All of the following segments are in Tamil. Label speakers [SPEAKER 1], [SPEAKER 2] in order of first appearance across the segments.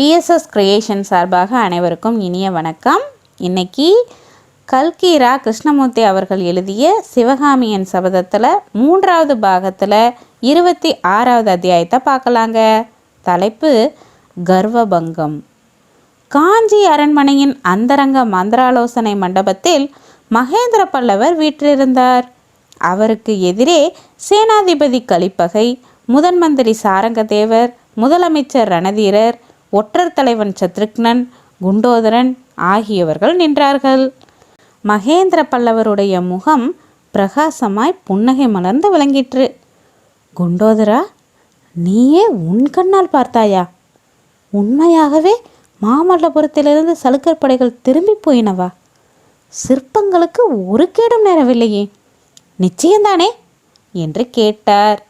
[SPEAKER 1] பிஎஸ்எஸ் கிரியேஷன் சார்பாக அனைவருக்கும் இனிய வணக்கம். இன்னைக்கு கல்கீரா கிருஷ்ணமூர்த்தி அவர்கள் எழுதிய சிவகாமியின் சபதத்தில் மூன்றாவது பாகத்தில் இருபத்தி ஆறாவது அத்தியாயத்தை பார்க்கலாங்க. தலைப்பு கர்வபங்கம். காஞ்சி அரண்மனையின் அந்தரங்க மந்திராலோசனை மண்டபத்தில் மகேந்திர பல்லவர் வீற்றிருந்தார். அவருக்கு எதிரே சேனாதிபதி கலிப்பகை முதன் மந்திரி சாரங்கதேவர் முதலமைச்சர் ரணதீரர் ஒற்றர் தலைவன் சத்ருக்னன் குண்டோதரன் ஆகியவர்கள் நின்றார்கள். மகேந்திர பல்லவருடைய முகம் பிரகாசமாய் புன்னகை மலர்ந்து விளங்கிற்று. குண்டோதரா நீயே உன் கண்ணால் பார்த்தாயா? உண்மையாகவே மாமல்லபுரத்திலிருந்து சலுக்கர் படைகள் திரும்பி போயினவா? சிற்பங்களுக்கு ஒரு கேடும் நேரவில்லையே. நிச்சயம்தானே? என்று கேட்டார்.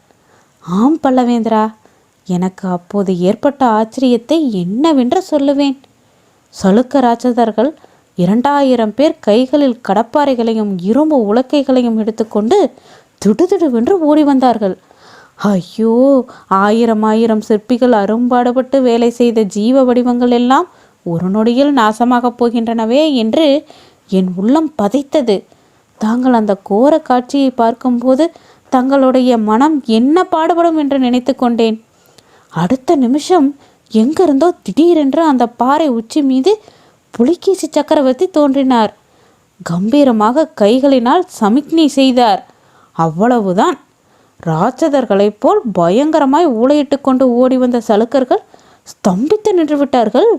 [SPEAKER 1] ஆம் பல்லவேந்திரா எனக்கு அப்போது ஏற்பட்ட ஆச்சரியத்தை என்னவென்று சொல்லுவேன்? சலுக்க ராட்சதர்கள் இரண்டாயிரம் பேர் கைகளில் கடப்பாறைகளையும் இரும்பு உலக்கைகளையும் எடுத்துக்கொண்டு திடுதிடுவென்று ஓடி வந்தார்கள். ஐயோ ஆயிரம் ஆயிரம் சிற்பிகள் அரும்பாடுபட்டு வேலை செய்த ஜீவ வடிவங்கள் எல்லாம் ஒரு நொடியில் நாசமாகப் போகின்றனவே என்று என் உள்ளம் பதைத்தது. தாங்கள் அந்த கோர காட்சியை பார்க்கும்போது தங்களுடைய மனம் என்ன பாடுபடும் என்று நினைத்து கொண்டேன். அடுத்த நிமிஷம் எங்கிருந்தோ திடீரென்று அந்த பாறை உச்சி மீது புலிகேசி சக்கரவர்த்தி தோன்றினார். கம்பீரமாக கைகளினால் சமிக்ஞை செய்தார். அவ்வளவுதான். ராட்சதர்களைப் போல் பயங்கரமாய் ஊழையிட்டு கொண்டு ஓடி வந்த சலுக்கர்கள் ஸ்தம்பித்து நின்றுவிட்டார்கள்.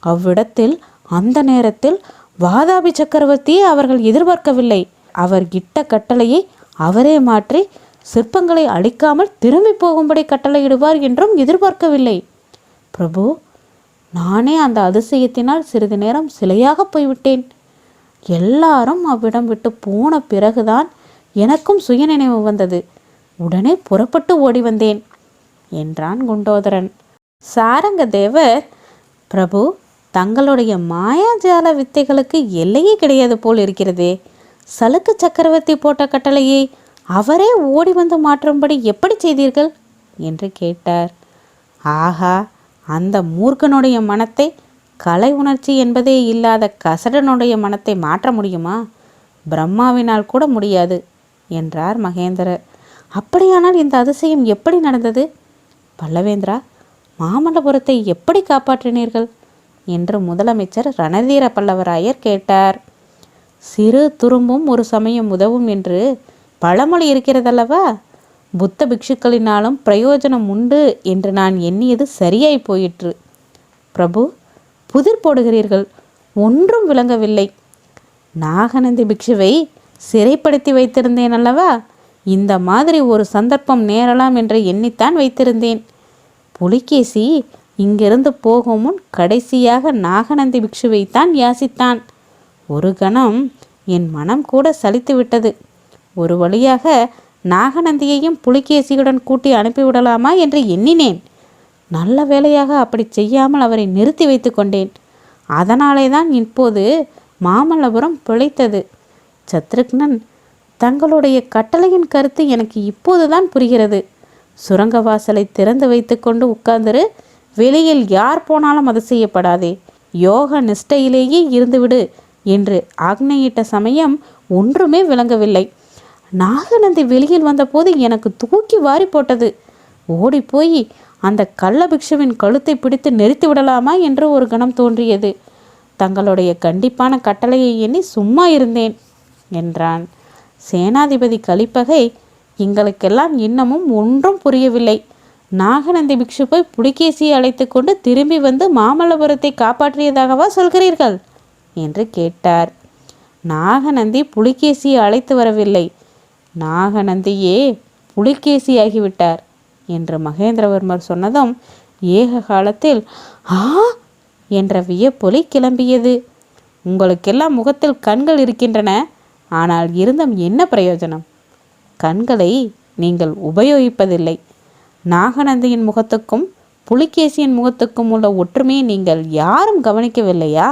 [SPEAKER 1] அவ்விடத்தில் அந்த நேரத்தில் வாதாபி சக்கரவர்த்தியை அவர்கள் எதிர்பார்க்கவில்லை. அவர் இட்ட கட்டளையை அவரே மாற்றி சிற்பங்களை அழிக்காமல் திரும்பி போகும்படி கட்டளையிடுவார் என்றும் எதிர்பார்க்கவில்லை. பிரபு நானே அந்த அதிசயத்தினால் சிறிது நேரம் சிலையாக போய்விட்டேன். எல்லாரும் அவ்விடம் விட்டு போன பிறகுதான் எனக்கும் சுயநினைவு வந்தது. உடனே புறப்பட்டு ஓடி வந்தேன் என்றான் குண்டோதரன். சாரங்க தேவர் பிரபு தங்களுடைய மாயாஜால வித்தைகளுக்கு எல்லையே கிடையாது போல் இருக்கிறதே. சலுக்கு சக்கரவர்த்தி போட்ட கட்டளையை அவரே ஓடி வந்து மாற்றும்படி எப்படி செய்தீர்கள்? என்று கேட்டார். ஆஹா அந்த மூர்க்கனுடைய மனத்தை கலை உணர்ச்சி என்பதே இல்லாத கசடனுடைய மனத்தை மாற்ற முடியுமா? பிரம்மாவினால் கூட முடியாது என்றார் மகேந்திரர். அப்படியானால் இந்த அதிசயம் எப்படி நடந்தது? பல்லவேந்திரா மாமல்லபுரத்தை எப்படி காப்பாற்றினீர்கள்? என்று முதலமைச்சர் ரணதீர பல்லவராயர் கேட்டார். சிறு துரும்பும் ஒரு சமயம் உதவும் என்று பழமொழி இருக்கிறதல்லவா? புத்த பிக்ஷுக்களினாலும் பிரயோஜனம் உண்டு என்று நான் எண்ணியது சரியாய் போயிற்று. பிரபு புதிர் போடுகிறீர்கள். ஒன்றும் விளங்கவில்லை. நாகநந்தி பிக்ஷுவை சிறைப்படுத்தி வைத்திருந்தேன் அல்லவா? இந்த மாதிரி ஒரு சந்தர்ப்பம் நேரலாம் என்று எண்ணித்தான் வைத்திருந்தேன். புலிகேசி இங்கிருந்து போகும் முன் கடைசியாக நாகநந்தி பிக்ஷுவைத்தான் யாசித்தான். ஒரு கணம் என் மனம் கூட சலித்து விட்டது ஒரு வழியாக நாகநந்தியையும் புலிகேசியுடன் கூட்டி அனுப்பிவிடலாமா என்று எண்ணினேன். நல்ல வேலையாக அப்படி செய்யாமல் அவரை நிறுத்தி வைத்து கொண்டேன். அதனாலே தான் இப்போது மாமல்லபுரம் பிழைத்தது. சத்ருக்னன் தங்களுடைய கட்டளையின் கருத்து எனக்கு இப்போதுதான் புரிகிறது. சுரங்க வாசலை திறந்து வைத்துக்கொண்டு உட்கார்ந்துரு. வெளியில் யார் போனாலும் அது செய்யப்படாதே. யோக நிஷ்டையிலேயே இருந்துவிடு என்று ஆக்னையிட்ட சமயம் ஒன்றுமே விளங்கவில்லை. நாகநந்தி வெளியில் வந்தபோது எனக்கு தூக்கி வாரி போட்டது. ஓடிப்போய் அந்த கள்ளபிக்ஷுவின் கழுத்தை பிடித்து நெரித்து விடலாமா என்று ஒரு கணம் தோன்றியது. தங்களுடைய கண்டிப்பான கட்டளையை எண்ணி சும்மா இருந்தேன் என்றான். சேனாதிபதி கலிப்பகை எங்களுக்கெல்லாம் இன்னமும் ஒன்றும் புரியவில்லை. நாகநந்தி பிக்ஷு போய் புலிகேசியை அழைத்து கொண்டு திரும்பி வந்து மாமல்லபுரத்தை காப்பாற்றியதாகவா சொல்கிறீர்கள்? என்று கேட்டார். நாகநந்தி புலிகேசியை அழைத்து வரவில்லை. நாகநந்தியே புலிகேசியாகிவிட்டார் என்று மகேந்திரவர்மர் சொன்னதும் ஏக காலத்தில் ஆ? என்ற வியப்பொலி கிளம்பியது. உங்களுக்கெல்லாம் முகத்தில் கண்கள் இருக்கின்றன ஆனால் இருந்தும் என்ன பிரயோஜனம்? கண்களை நீங்கள் உபயோகிப்பதில்லை. நாகநந்தியின் முகத்துக்கும் புலிகேசியின் முகத்துக்கும் உள்ள ஒற்றுமையை நீங்கள் யாரும் கவனிக்கவில்லையா?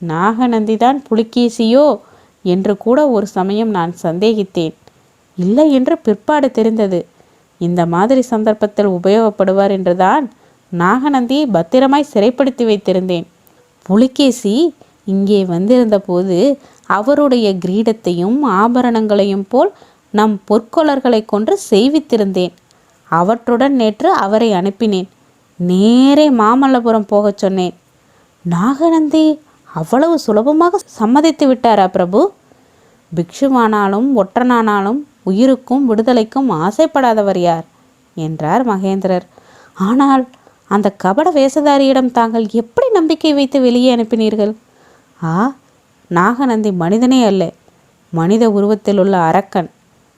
[SPEAKER 1] நாகநந்திதான் புலிகேசியோ என்று கூட ஒரு சமயம் நான் சந்தேகித்தேன். இல்லை என்று பிற்பாடு தெரிந்தது. இந்த மாதிரி சந்தர்ப்பத்தில் உபயோகப்படுவார் என்றுதான் நாகநந்தியை பத்திரமாய் சிறைப்படுத்தி வைத்திருந்தேன். புலிகேசி இங்கே வந்திருந்தபோது அவருடைய கிரீடத்தையும் ஆபரணங்களையும் போல் நம் பொற்கொளர்களை கொன்று செய்வித்திருந்தேன். அவற்றுடன் நேற்று அவரை அனுப்பினேன். நேரே மாமல்லபுரம் போகச் சொன்னேன். நாகநந்தி அவ்வளவு சுலபமாக சம்மதித்து விட்டாரா பிரபு? பிக்ஷுவானாலும் ஒற்றனானாலும் உயிருக்கும் விடுதலைக்கும் ஆசைப்படாதவர் யார்? என்றார் மகேந்திரர். ஆனால் அந்த கபட வேஷதாரியிடம் தாங்கள் எப்படி நம்பிக்கை வைத்து வெளியே அனுப்பினீர்கள்? ஆ நாகநந்தி மனிதனே அல்ல. மனித உருவத்தில் உள்ள அரக்கன்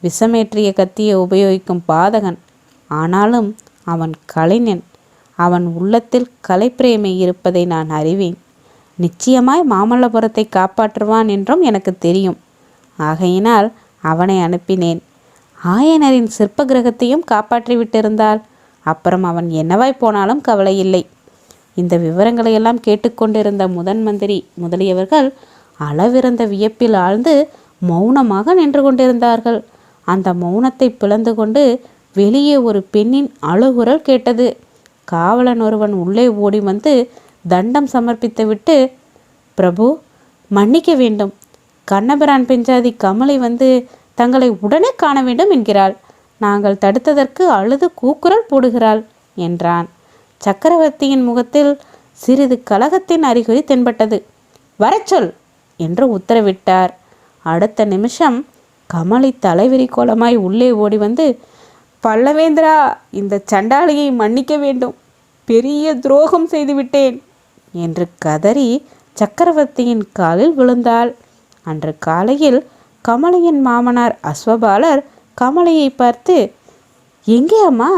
[SPEAKER 1] விஷமேற்றிய கத்தியை உபயோகிக்கும் பாதகன். ஆனாலும் அவன் கலைஞன். அவன் உள்ளத்தில் கலைப்பிரேமை இருப்பதை நான் அறிவேன். நிச்சயமாய் மாமல்லபுரத்தை காப்பாற்றுவான் என்றும் எனக்கு தெரியும். ஆகையினால் அவனை அனுப்பினேன். ஆயனரின் சிற்ப கிரகத்தையும் காப்பாற்றி விட்டிருந்தால் அப்புறம் அவன் என்னவாய் போனாலும் கவலை இல்லை இந்த விவரங்களையெல்லாம் கேட்டுக்கொண்டிருந்த முதன் மந்திரி முதலியவர்கள் அளவிறந்த வியப்பில் ஆழ்ந்து மௌனமாக நின்று கொண்டிருந்தார்கள். அந்த மௌனத்தை பிளந்து கொண்டு வெளியே ஒரு பெண்ணின் அழுகுரல் கேட்டது. காவலன் ஒருவன் உள்ளே ஓடி வந்து தண்டம் சமர்ப்பித்துவிட்டு பிரபு மன்னிக்க வேண்டும். கண்ணபிரான் பெஞ்சாதி கமலை வந்து தங்களை உடனே காண வேண்டும் என்கிறாள். நாங்கள் தடுத்ததற்கு அழுது கூக்குரல் போடுகிறாள் என்றான். சக்கரவர்த்தியின் முகத்தில் சிறிது கலகத்தின் அறிகுறி தென்பட்டது. வரச்சொல் என்று உத்தரவிட்டார். அடுத்த நிமிஷம் கமலி தலைவிரி கோலமாய் உள்ளே ஓடி வந்து பல்லவேந்திரா இந்த சண்டாளியை மன்னிக்க வேண்டும். பெரிய துரோகம் செய்துவிட்டேன். என்று கதறி சக்கரவர்த்தியின் காலில் விழுந்தாள். அன்று காலையில் கமலையின் மாமனார் அஸ்வபாலர் கமலையை பார்த்து எங்கே அம்மா?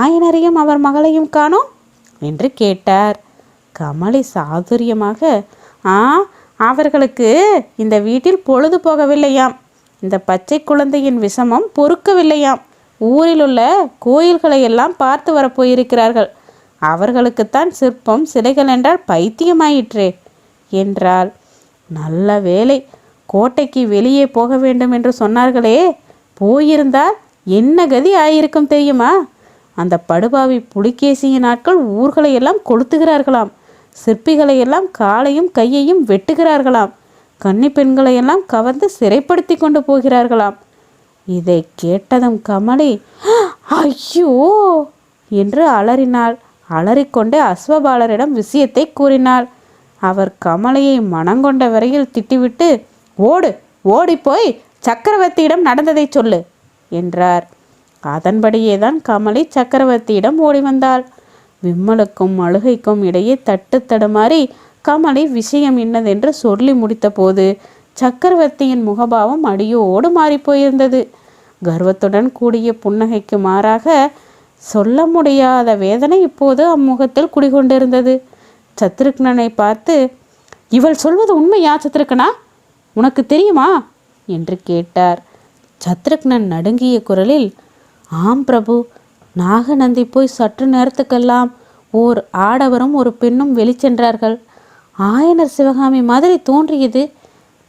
[SPEAKER 1] ஆயனரையும் அவர் மகளையும் காணோம்? என்று கேட்டார். கமலை சாதுரியமாக ஆ அவர்களுக்கு இந்த வீட்டில் பொழுது போகவில்லையாம். இந்த பச்சை குழந்தையின் விஷமம் பொறுக்கவில்லையாம். ஊரில் உள்ள கோயில்களை எல்லாம் பார்த்து வரப்போயிருக்கிறார்கள் அவர்களுக்குத்தான் சிற்பம் சிலைகள் என்றால் பைத்தியமாயிற்றே என்றாள். நல்ல வேலை கோட்டைக்கு வெளியே போக வேண்டும் என்று சொன்னார்களே போயிருந்தால் என்ன கதி ஆயிருக்கும் தெரியுமா? அந்த படுபாவி புலிகேசியின் நாட்கள் ஊர்களை எல்லாம் கொளுத்துகிறார்களாம். சிற்பிகளை எல்லாம் காலையும் கையையும் வெட்டுகிறார்களாம். கன்னி பெண்களையெல்லாம் கவர்ந்து சிறைப்படுத்தி கொண்டு போகிறார்களாம். இதை கேட்டதும் கமலி ஐயோ! என்று அலறினாள். அலறிக்கொண்டே அஸ்வபாலரிடம் விஷயத்தை கூறினாள். அவர் கமலையை மனங்கொண்ட வரையில் திட்டிவிட்டு ஓடு ஓடிப்போய் சக்கரவர்த்தியிடம் நடந்ததை சொல்லு என்றார். அதன்படியே தான் கமலி சக்கரவர்த்தியிடம் ஓடி வந்தாள். விம்மலுக்கும் அழுகைக்கும் இடையே தட்டு தடுமாறி கமலி விஷயம் என்னதென்று சொல்லி முடித்தபோது சக்கரவர்த்தியின் முகபாவம் அடியோடு மாறிப்போயிருந்தது கர்வத்துடன் கூடிய புன்னகைக்கு மாறாக சொல்ல முடியாத வேதனை இப்போது அம்முகத்தில் குடிகொண்டிருந்தது. சத்ருக்னனை பார்த்து இவள் சொல்வது உண்மையா சத்ருக்கனா உனக்கு தெரியுமா? என்று கேட்டார். சத்ருக்னன் நடுங்கிய குரலில் ஆம் பிரபு நாகநந்தி போய் சற்று நேரத்துக்கெல்லாம் ஓர் ஆடவரும் ஒரு பெண்ணும் வெளிச்சென்றார்கள். ஆயனர் சிவகாமி மாதிரி தோன்றியது.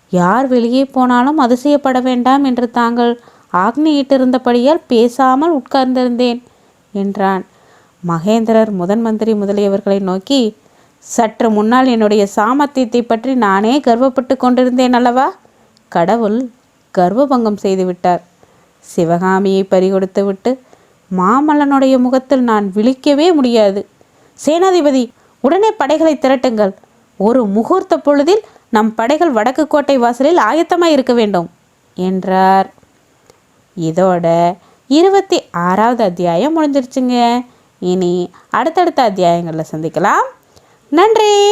[SPEAKER 1] யார் வெளியே போனாலும் அதிசயப்பட வேண்டாம் என்று தாங்கள் ஆக்னியிட்டிருந்தபடியால் பேசாமல் உட்கார்ந்திருந்தேன். என்றான் மகேந்திரர் முதன் மந்திரி முதலியவர்களை நோக்கி சற்று முன்னால் என்னுடைய சாமர்த்தியத்தை பற்றி நானே கர்வப்பட்டு கொண்டிருந்தேன் அல்லவா? கடவுள் கர்வபங்கம் செய்துவிட்டார். சிவகாமியை பறிகொடுத்து விட்டு மாமல்லனுடைய முகத்தில் நான் விழிக்கவே முடியாது. சேனாதிபதி உடனே படைகளை திரட்டுங்கள். ஒரு முகூர்த்த பொழுதில் நம் படைகள் வடக்கு கோட்டை வாசலில் ஆயத்தமாக இருக்க வேண்டும் என்றார். இதோட இருபத்தி ஆறாவது அத்தியாயம் முடிஞ்சிருச்சுங்க. இனி அடுத்தடுத்த அத்தியாயங்களில் சந்திக்கலாம். நன்றி!